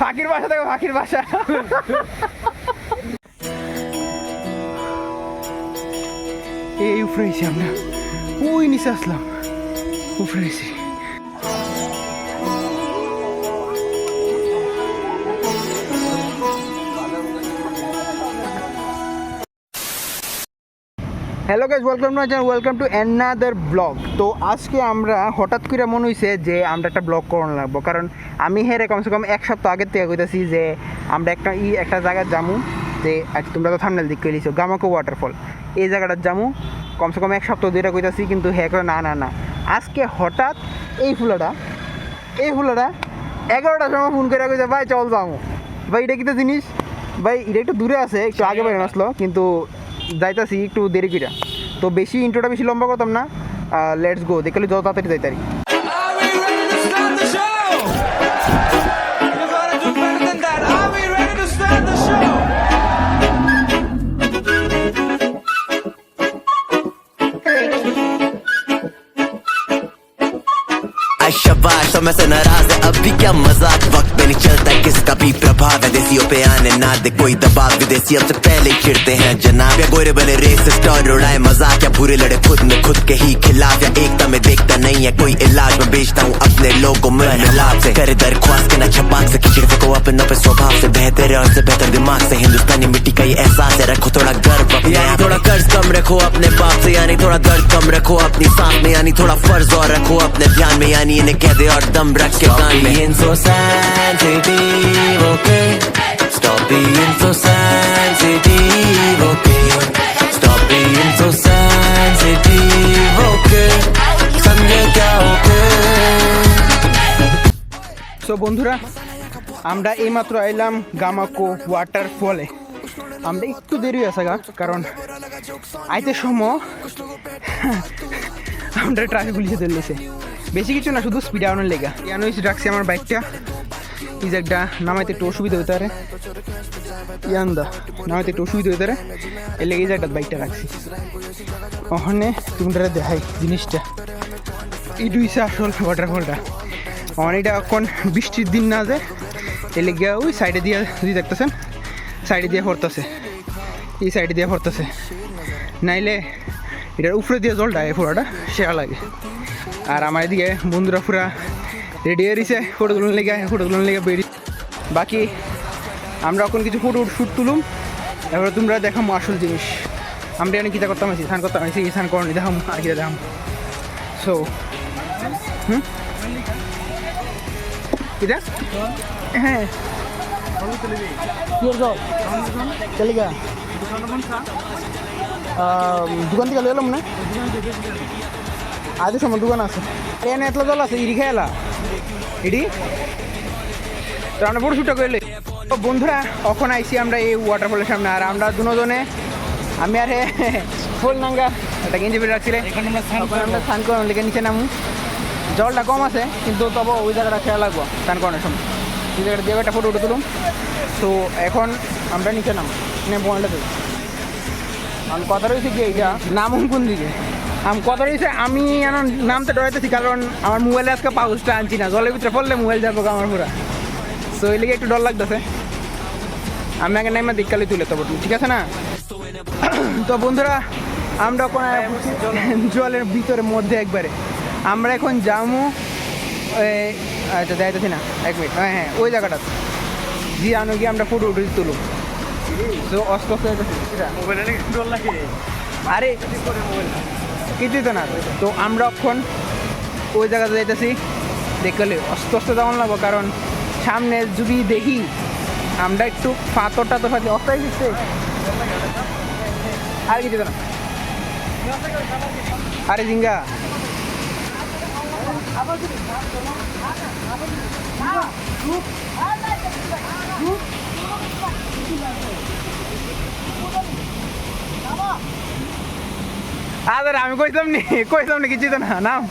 ফাঁকির বাসা দেখো ফাঁকির বাসা এই উপরে আমরা ওই নিচে আসলাম উপরে এসে hello guys welcome to channel welcome to another blog তো আজকে আমরা হঠাৎ করে মনে হয়েছে যে আমরা একটা ব্লগ করানো লাগবো। কারণ আমি হেরে কমসে কম এক সপ্তাহ আগের থেকে কইতেছি যে আমরা একটা ই, একটা জায়গায় যামু, যে তোমরা তো থামনেল দিক কইলিছো গামাকো ওয়াটারফল এই জায়গাটার যামু, কমসে কম এক সপ্তাহ দুইটা কইতাছি, কিন্তু হ্যাঁ করে না না না। আজকে হঠাৎ এই ফুলাটা এই ফুলাটা এগারোটার সময় ফোন করে কইছে, ভাই, চল যামু। ভাই, এটা কি তো জিনিস? ভাই, এটা একটু দূরে আছে, একটু আগে বাইরে আসলো, কিন্তু যাইতাছি একটু দেরি করে তো বেশি ইন্ট্রোটা বেশি লম্বা করতাম না। লেটস গো দেখলে যত তাড়াতাড়ি যাইতারি। मैं से नाराज़ है अब भी क्या मज़ाक? वक्त पे नहीं चलता किसका भी प्रभाव है? देसियों पे आने ना दे कोई दबाव विदेशी अब से पहले चिढ़ते हैं जनाब। या गोरे बने रेसिस्ट और उड़ाए मज़ाक। या बुरे लड़े खुद में खुद के ही खिलाफ। या एकता में देखता नहीं है कोई इलाज में बेचता हूँ अपने लोगों में मिलाप से। करे दरख्वास्त के ना छपाक से खिचड़ को अपन अपने स्वभाव से। बेहतर और से बेहतर दिमाग से। हिंदुस्तानी मिट्टी का ये एहसास है रखो थोड़ा गर्व यानी थोड़ा कर्ज कम रखो अपने बाप से यानी थोड़ा दर्द कम रखो अपनी सांस में यानी थोड़ा फ़र्ज़ और रखो अपने ध्यान में। यानी इन्हें कह दे और दम रख के कान में इन so sensitive okay stop being so sensitive okay stop being so sensitive okay समझे क्या okay সো বন্ধুরা আমরা এইমাত্র আইলাম গামাকো ওয়াটারফলে আমরা একটু দেরি আছে গা কারণ আইতে সময় আমরা ট্রাফিক পুলিশে ধরলেছে বেশি কিছু না, শুধু স্পিড আউনের লেগা। ইয়ানো রাখছি আমার বাইকটা একটা নামাইতে একটু অসুবিধা হতে পারে। ইয়ান্দা, নামাইতে একটু অসুবিধা হতে পারে। এর লেগে এই জায়গাটা বাইকটা রাখছি। ওখানে তোমরা দেখাই জিনিসটা। এই দুইছে আসল ওয়াটারফলটা এটা এখন বৃষ্টির দিন না যে এলে গিয়া ওই সাইডে দিয়ে যদি দেখতেছেন সাইডে দিয়ে পড়তেছে। এই সাইডে দিয়ে পড়তেছে। নাইলে এটার উপরে দিয়ে জলটা এই ফোড়াটা সেরা লাগে। আর আমার এদিকে বন্ধুরা পুরা রেডি হয়ে রয়েছে ফটোগুলো লেগে ফটোগুলো লেগে বেরিয়ে। বাকি আমরা এখন কিছু ফটো শ্যুট তুলুম। এবার তোমরা দেখাম আসল জিনিস। আমরা এখানে কিতা করতাম আছি স্নান করতাম আছি স্নান করনি দেখাম আর কিটা দেখাম। So hmm? কিটা হ্যাঁ। দোকান থেকে এলাম না? আজ সময় দোকান আছে। এনে এতলা জল আছে ইডি খেলা। ইডি তো আমরা বড় শুটটা করলে তো বন্ধুরা কখন আইসি আমরা এই ওয়াটারফলের সামনে? আর আমরা দুজনে আমি আর ফুল নাঙ্গা একটা গেঞ্জি পেরে রাখছিলে তখন আমরা স্নান করার লেগে নিচে নামু। জলটা কম আছে কিন্তু তবু ওই জায়গাটা খেয়াল লাগবো স্নান করানোর সময়। ওই জায়গাটা দিয়ে একটা ফটো উঠে তুলুম। তো এখন আমরা নিচে নাম নে বলটা দেবো আমি কথা রয়েছে কি এইটা? নামুন কোন দিকে? আমি কথা রয়েছে? আমি এখন নামতে ডরাইতেছি কারণ আমার মোবাইলে আজকে পাউচটা আনছি না। জলের ভিতরে পড়লে মোবাইল যাব আমার পুরা। তো এই লেগে একটু ডর লাগতেছে। আমি আগে নাইমা দিককালে তুলে তবে ঠিক আছে না? তো বন্ধুরা আমরা এখন জলের ভিতরে মধ্যে একবারে। আমরা এখন জামু এই, আচ্ছা যাইতেছি না। এক মিনিট হ্যাঁ হ্যাঁ ওই জায়গাটা। দিয়ে আনো গিয়ে আমরা ফটো উঠে তুলুম। তো অস্ত আরে কিছুই তো না। তো আমরা এখন ওই জায়গাতে যাইতেছি। দেখলে অস্ত অস্ত তেমন লাগবো, কারণ সামনে যদি দেখি, আমরা একটু পাথরটা তো ফাঁকি অস্তাই দিচ্ছে আর কিছু না। আরে জিঙ্গা। আরে আমি কইতাম নি কইতাম নি কিছু তো না নাম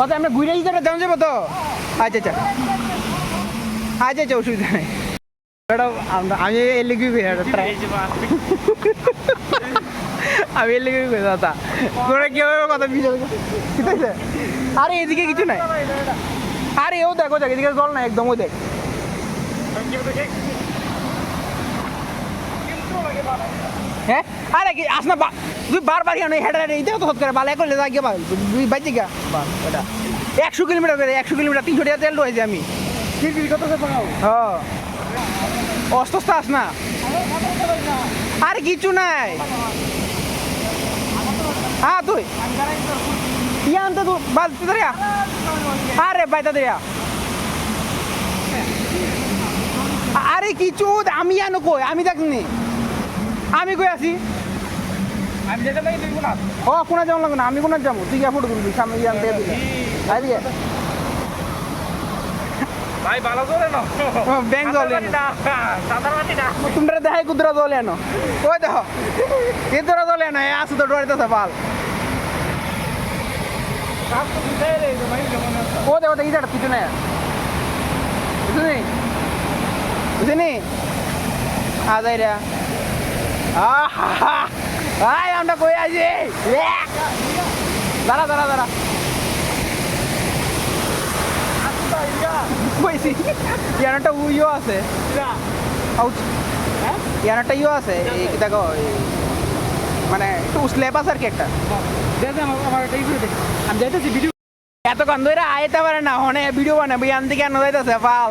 আচ্ছা আমরা ঘুরে দিতে যাওয়া যাব তো? আচ্ছা আচ্ছা। আচ্ছা আচ্ছা অসুবিধা নেই। আমি কি ট্রাই আমি এর তোরা কি হবে কথা বিজয় ঠিক আছে? আরে, এদিকে কিছু নাই। আরে, ও দেখো এদিকে জল নাই, একদম দেখ। হ্যাঁ আরে কি আস না বা- তুই বারবার কেন এই দেখো তো হত করে? বালে করলে যা গিয়ে তুই বাইচে গা এটা। একশো কিলোমিটার করে একশো কিলোমিটার তিনশো টাকা তেল রয়েছে আমি। হ্যাঁ। অস্ত আস না। আরে কিছু নাই। হ্যাঁ তুই। ইয়া আনতে তুই বাদ দিতে রে আরে বাইতা দে আরে কিছু আমি জানো কই? আমি দেখনি। আমি কই আছি? আমি যেতে পারি তুই কোনা ও কোনা যাওয়া লাগবে না? আমি কোনা যাব? তুই গিয়ে ফটো তুলবি সামনে গিয়ে আনতে দিকে আইদিকে ভাই ভালো করে না ব্যাংক জল না তোমরা দেখাই কুদরা জল এনো। ওই দেখো কুদরা জল এনো এ আসু তো ডরিতেছে পাল ও দেখো দেখি যাটা কিছু নাই বুঝলি? বুঝলি আদাই রে। আই আমরা কই আছি? দাঁড়া দাঁড়া দাঁড়া। কইছি একটা উইও আছে। আউট। ইয়ার একটা ইও আছে। এই দেখো মানে একটু স্ল্যাপ আছে আর কি একটা। আমি যাইতেছি ভিডিও এত গন্ধ এরা আইতে পারে না হনে ভিডিও বানাবে ইয়ান থেকে কেন যাইতেছে পাল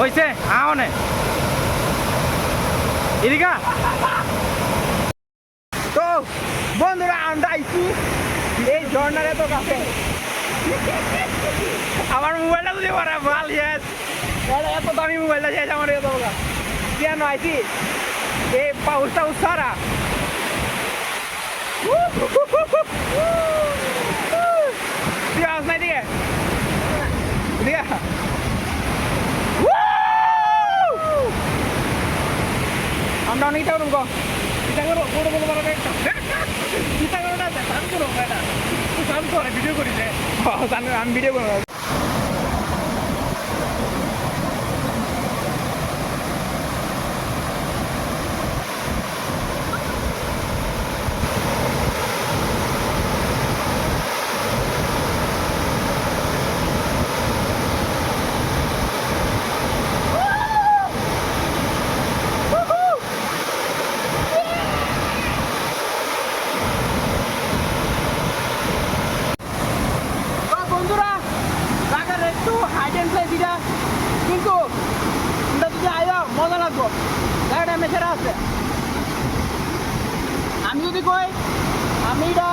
হইছে আওনে এদিকা তো, বন্ধুরা আমরা আইছি এই ঝর্ণার এত কাছে। আমার মোবাইলটা যদি পারে, ভালো শেষ তাহলে এত দামি মোবাইলটা শেষ আমার এত কেন আইছি। এই পাউস টাউস সারা তুই নাই আমরা অনেকটা করুন গো। চিন্তা করো বড় বড় বড়। একটা চিন্তা করো না সান করো এটা তুই সান করে ভিডিও করিস আমি ভিডিও করব তো বন্ধুরা জায়গার একটু হাইড অ্যান্ড প্লেস এটা কিন্তু তোমরা যদি আয়ো মজা লাগবো মেছেরা আছে। আমি যদি কই, আমি এটা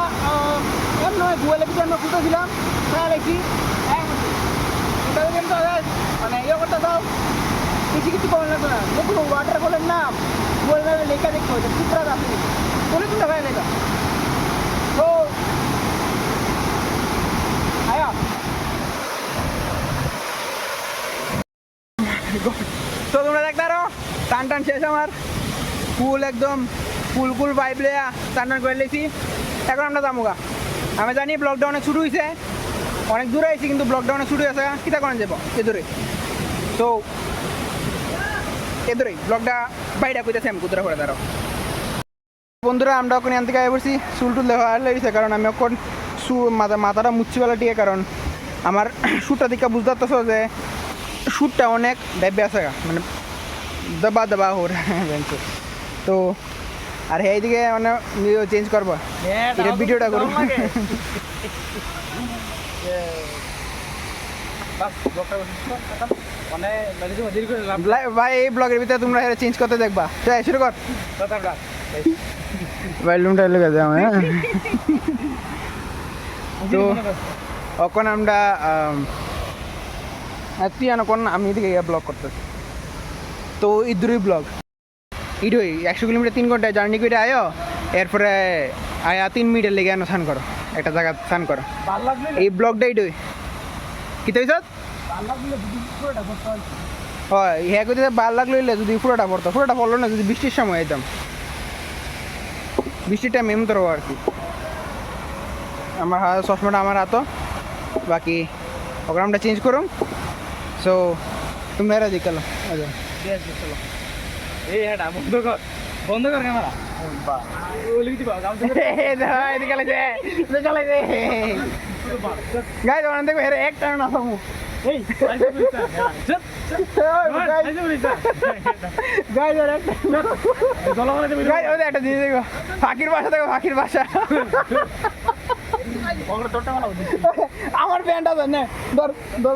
এম নয় গুগলে কিছু আমরা খুঁজেছিলাম তাই দেখছি তাদের মানে ইয়ে করতে দাও কিছু কিছু কমন লাগবে না। দেখুন ওয়াটার ফলের নাম গুগল ম্যাপে লেখা দেখতে হবে চিত্রা আছে বলে তুমি ভাই লেখা। তো, আয়া। তো তোমরা দেখতে টান টান শেষ আমার। ফুল একদম, ফুল ফুল পাইপ লেয়া টান টান করে লেছি। এখন আমরা যাব গা। আমি জানি ব্লকটা অনেক শুরু হয়েছে অনেক দূরে আইছি, কিন্তু ব্লকটা অনেক শুরু হয়েছে কিতা করেন যাব? এ দূরে তো এ দূরে ব্লকটা বাইরে কইতেছে আমি কুতরা করে দাঁড়াও। বন্ধুরা, আমরা ওখানে আনতে গায়ে পড়ছি। চুল টুল দেখা লেগেছে, কারণ আমি এখন সু মাথা, মাথাটা মুচ্ছি বেলা টিকে, কারণ আমার শ্যুটটা দিকে বুঝতে পারতেছো যে, শ্যুটটা অনেক ডাইবে আছে মানে দবা দবা হো বেঞ্চে তো আর এইদিকে মানে চেঞ্জ করব এটা ভিডিওটা করব ভাই এই ব্লগের ভিতরে তোমরা চেঞ্জ করতে দেখবা তাই শুরু কর ভাই লুমটা লেগে যাও হ্যাঁ তো এখন আমরা আম, তুই কোন আমি এদিকে ব্লগ করতেছি তো ইদুরি ব্লগ ইডই একশো কিলোমিটার তিন ঘন্টায় জার্নি করে আয়ো এরপরে আয়া তিন মিনিটের লেগে আনো স্নান করো একটা জায়গা স্নান করো। এই ব্লগটা ইডই কি তো ভালো লাগলে দুদিন পুরোটা করতে হয়। হয় করে ভালো লাগল যদি পুরোটা পড়তো পুরোটা পড়ল না যদি বৃষ্টির সময় যেতাম বৃষ্টির টাইম এমন তো আর কি। আমার হাত চশমাটা আমার হাতো বাকি প্রোগ্রামটা চেঞ্জ করুন সো তুমি মেরা দিকালো আচ্ছা। এই হ্যাঁ বন্ধ কর বন্ধ কর ক্যামেরা। এক ফাঁকির বাসা দেখো ফাঁকির বাসা। আমার প্যান্টটা ধর নে ধর ধর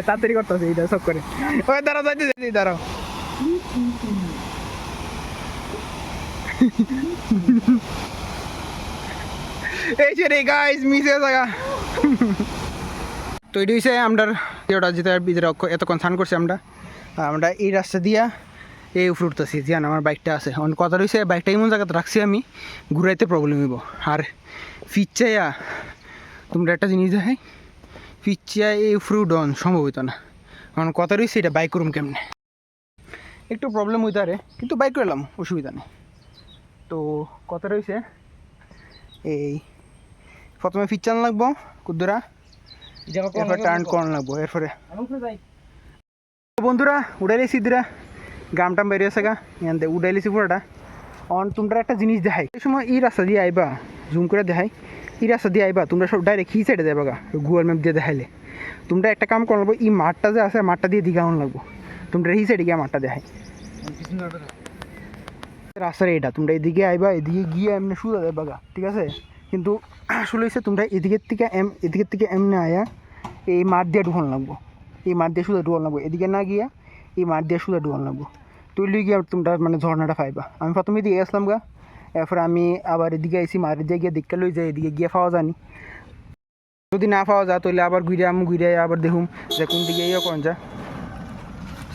তাড়াতাড়ি করতেছে এইটা সব করে ওই দাঁড়াও যাইতে যাইতে দাঁড়াও এই যে রে গাইস মিসে জায়গা তো এটি হচ্ছে আমরা যেটা যেটা অক্ষ- এতক্ষণ স্নান করছি আমরা আমরা এই রাস্তা দিয়া এই উপরে উঠতেছি জান আমার বাইকটা আছে অন কথা রয়েছে বাইকটা এমন জায়গাতে রাখছি আমি ঘুরাইতে প্রবলেম হইব আর ফিচাইয়া তোমরা একটা জিনিস দেখাই ফিচাইয়া এই উপরে উঠন সম্ভব হইতো না। কারণ কথা রয়েছে এটা বাইক করুম কেমনে? একটু প্রবলেম হইতে পারে কিন্তু বাইক করলাম অসুবিধা নেই। তো কথা রয়েছে এই প্রথমে ফিচান লাগবো কুদ্দুরা এরপর টার্ন করন লাগবো এরপরে। বন্ধুরা উড়াইলেছি দিরা গ্রাম টাম বেরিয়েছে গা ইয়ানতে উড়াইলেছি পুরোটা। অন তোমরা একটা জিনিস দেখাই। এই সময় এই রাস্তা দিয়ে আইবা জুম করে দেখাই। এই রাস্তা দিয়ে আইবা, তোমরা সব ডাইরেক্ট হি সাইডে যাবা গা গুগল ম্যাপ দিয়ে দেখাইলে। তোমরা একটা কাম করো লাগবো, এই মাঠটা যে আছে, মাঠটা দিয়ে আউন লাগবো। তোমরা এই সাইডে গিয়ে মাঠটা দেখাই। রাস্তার এটা তোমরা এদিকে আইবা, এদিকে গিয়ে এমনি শুয়ে যাবে গা ঠিক আছে? কিন্তু আসলে হচ্ছে তোমরা এদিকের থেকে এম, এদিকের থেকে এমনি আয়া, এই মাঠ দিয়ে ঢুকান লাগবো। এই মাঠ দিয়ে শুধু ঢুকান লাগবো। এদিকে না গিয়া, এই মাঠ দিয়ে শুধু ঢুকান লাগবো। তুই গিয়ে তোমরা মানে ঝর্ণাটা পাইবা। আমি প্রথমে দিয়ে আসলাম গা। এরপর আমি আবার এদিকে আইসি মাঠ দিয়ে গিয়ে দেখতে লই যাই, এদিকে গিয়ে পাওয়া জানি যদি না পাওয়া যায়, তাহলে আবার ঘুরে আমি, ঘুরে আবার দেখুম যে কোন দিকে ইয়ে কোন যা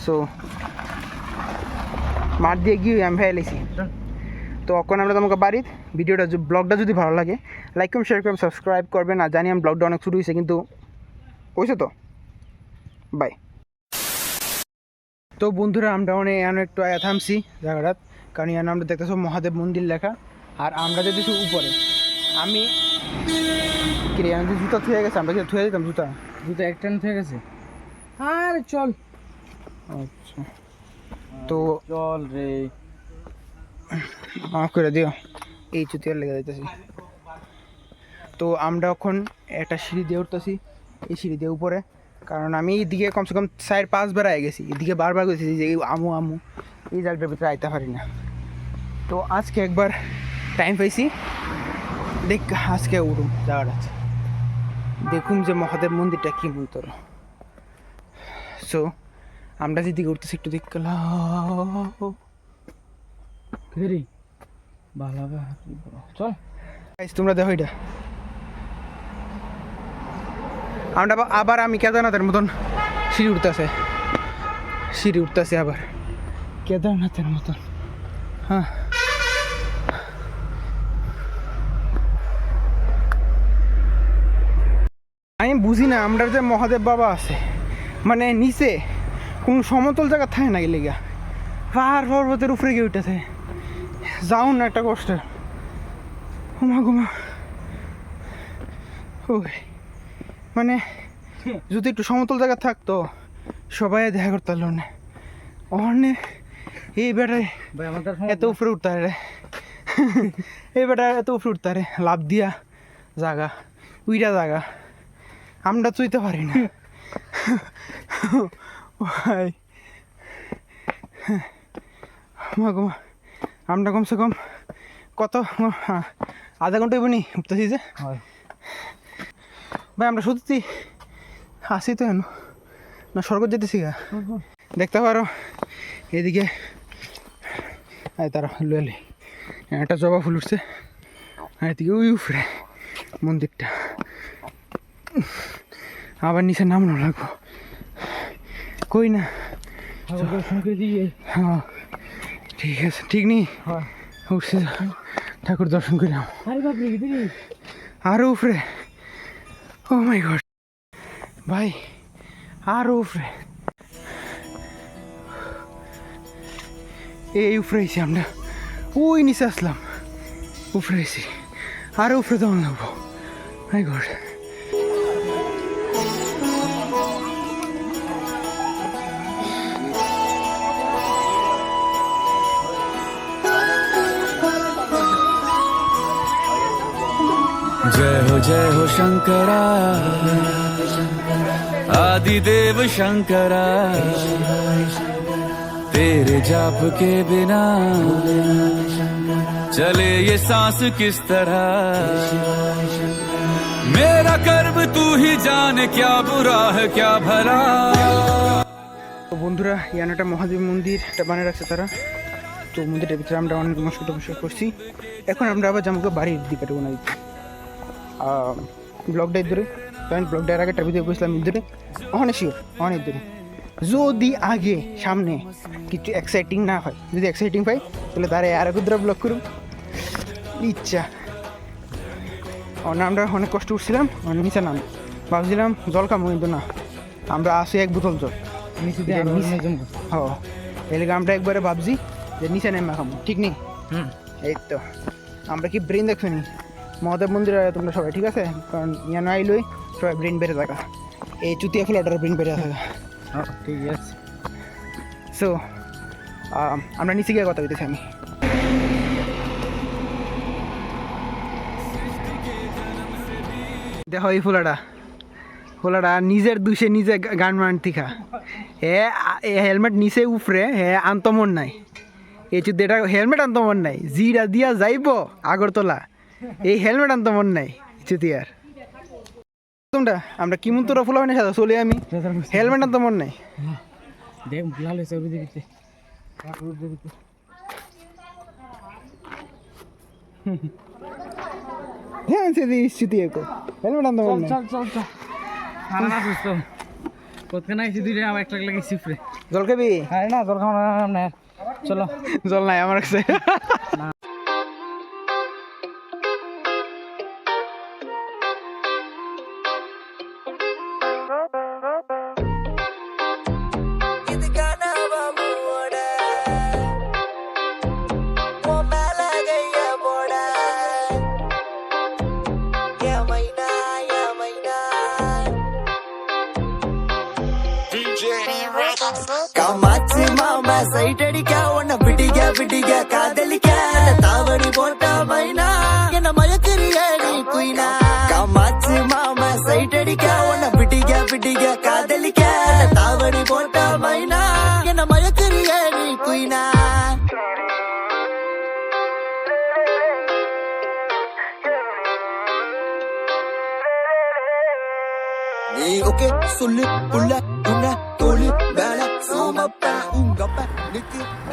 সো মার দিয়ে গিয়ে আমি ফেলেছি তো এখন আমরা তোমাকে বাড়ির ভিডিওটা ব্লগটা যদি ভালো লাগে লাইক করুন শেয়ার করুন সাবস্ক্রাইব করবেন। আর জানি আমি ব্লগটা অনেক শুরু হয়েছে কিন্তু হয়েছে তো? বাই তো বন্ধুরা, আমরা অনেক একটু আয়া থামছি জায়গাটা কারণ এখানে আমরা দেখতেছো মহাদেব মন্দির লেখা। আর আমরা যেতেছি উপরে আমি কিরে আমি জুতা থুয়ে গেছে আমরা থুয়ে দিতাম জুতা? দুটো এক টান হয়ে গেছে। আর চল। আচ্ছা। তো চল রে। মাফ করে দিও এই চুতিয়ার লেগে যাইতেছি। তো আমরা এখন একটা সিঁড়ি দিয়ে উঠতেছি এই সিঁড়ি দিয়ে উপরে। কারণ আমি এইদিকে কমসে কম চার পাঁচ বার আগে গেছি এদিকে বারবার গেছি যে আমু আমু এই জায়গাটার ভিতরে আইতে পারি না। তো আজকে একবার টাইম পাইছি। দেখ আজকে উঠুম জায়গাটা আছে দেখুন যে মহাদেব মন্দিরটা কি মন্তর। সো আমরা যেদিকে উঠতেছি একটু দেখ ভালো চল। তোমরা দেখো এটা। আমরা আবার- আবার আমি কেদারনাথের মতন সিঁড়ি উঠতেছে। সিঁড়ি উঠতেছে আবার। কেদারনাথের মতন। হ্যাঁ। আমি বুঝি না আমরা যে মহাদেব বাবা আছে। মানে নিচে কোনো সমতল জায়গা থাকে না গেলে গা পাহাড় পর্বতের উপরে গিয়ে উঠেছে। যাও না একটা কষ্ট। ঘুমা ঘুমা। ওই মানে যদি একটু সমতল জায়গা থাকতো সবাই দেখা করতে পারল না। অনে এই বেটায় এত উপরে উঠতে রে এই বেটা এত উপরে উঠতে রে লাভ দিয়া জাগা উইরা জাগা। আমরা চুইতে পারি না। ভাই। আমরা কমসে কম কত আধা ঘণ্টা বনি উঠতেছি যে। ভাই আমরা সত্যি আসি তো এনো না স্বর্গ যেতেছি গা। দেখতে পারো এদিকে এই তারা লুয়ালি একটা জবা ফুল উঠছে। আর এদিকে ওই উফরে মন্দিরটা। আবার নিচে নামনো লাগবো কই না? হ্যাঁ ঠিক আছে। ঠিক নেই উঠছে ঠাকুর দর্শন করে নাও। আরও উপরে। ও মাই গড ভাই আরও উপরে। এই উপরে এসে আমরা। ওই নিচে আসলাম। এসে আরও উপরে তখন লাগবো। মাই গড जय हो जय हो शंकरा आदिदेव शंकरा तेरे जाप के बिना चले ये सांस किस तरह मेरा कर्म तू ही जाने क्या बुरा है क्या भला তো বন্ধুরা ইয়ান একটা মহাদেব মন্দির একটা বানিয়ে রাখছে তারা তো মন্দিরের ভিতরে আমরা অনেক নমস্কার টমস্কার করছি এখন আমরা আবার জামুকে বাড়ির দিকে টুকু দিচ্ছি ব্লগটা ধরে কারণ ব্লগটার আগে একটা ভিডিও করেছিলাম ইদ্ধরে অনেক শিওর অনেক দূরে যদি আগে সামনে কিছু এক্সাইটিং না হয় যদি এক্সাইটিং পাই তাহলে তারা আর একদ্রা ব্লগ করুন ইচ্ছা আমরা অনেক কষ্ট উঠছিলাম অনেক নিচে নাম ভাবছিলাম জল কামো কিন্তু না আমরা আসি এক বোতল জল হ্যাঁ এলাকা আমরা একবারে ভাবছি যে নিচে নেমে খাব ঠিক নেই এই তো আমরা কি ব্রেন দেখছ মহাদেব মন্দিরে তোমরা সবাই ঠিক আছে? কারণ ইয়ানো আইলই সবাই ব্রেন বেড়ে থাকা। এই চুতিয়া ফ্লাটার ব্রেন বেড়ে থাকা। ঠিক আছে। সো আমরা নিচে গিয়ে কথা বলতেছি আমি। দেখো এই ফুলাটা। ফুলাটা নিজের দুষে নিজে গান মান থিকা। হে হেলমেট নিচে উফরে হে আন্তমন নাই। এই চুদ এটা হেলমেট আন্তমন নাই। জিরা দিয়া যাইব আগরতলা। এই হেলমেট আন্তমন নাই চুতিয়ার তোমরা আমরা কিমন তোরা ফুলা মানে সাদা চলে আমি। হেলমেট আন্তমন নাই। দেখ লাল হয়েছে ওই দিকে। হ্যাঁ সেদি চুতিয়া কো হেলমেট আন্তমন নাই। চল চল চল। খানা না সুস্থ কোথায় নাই দুইটা আমার একটা লাগে সিফরে জল খাবি? আরে না তোর খাওয়া না চলো। জল নাই আমার কাছে। காமாட்சி மாமா சைட் அடிக்க உன்னை பிடிக்க பிடிக்க காதலிக்க. தாவணி போட்ட மைனா என்ன மயக்கிறிய நீ குயினா காமாட்சி மாமா சைட் அடிக்க உன்னை பிடிக்க பிடிக்க காதலிக்க. தாவணி போட்ட மைனா என்ன மயக்கிறிய நீ குயினா நீ ஓகே சொல்லு புள்ள Midfield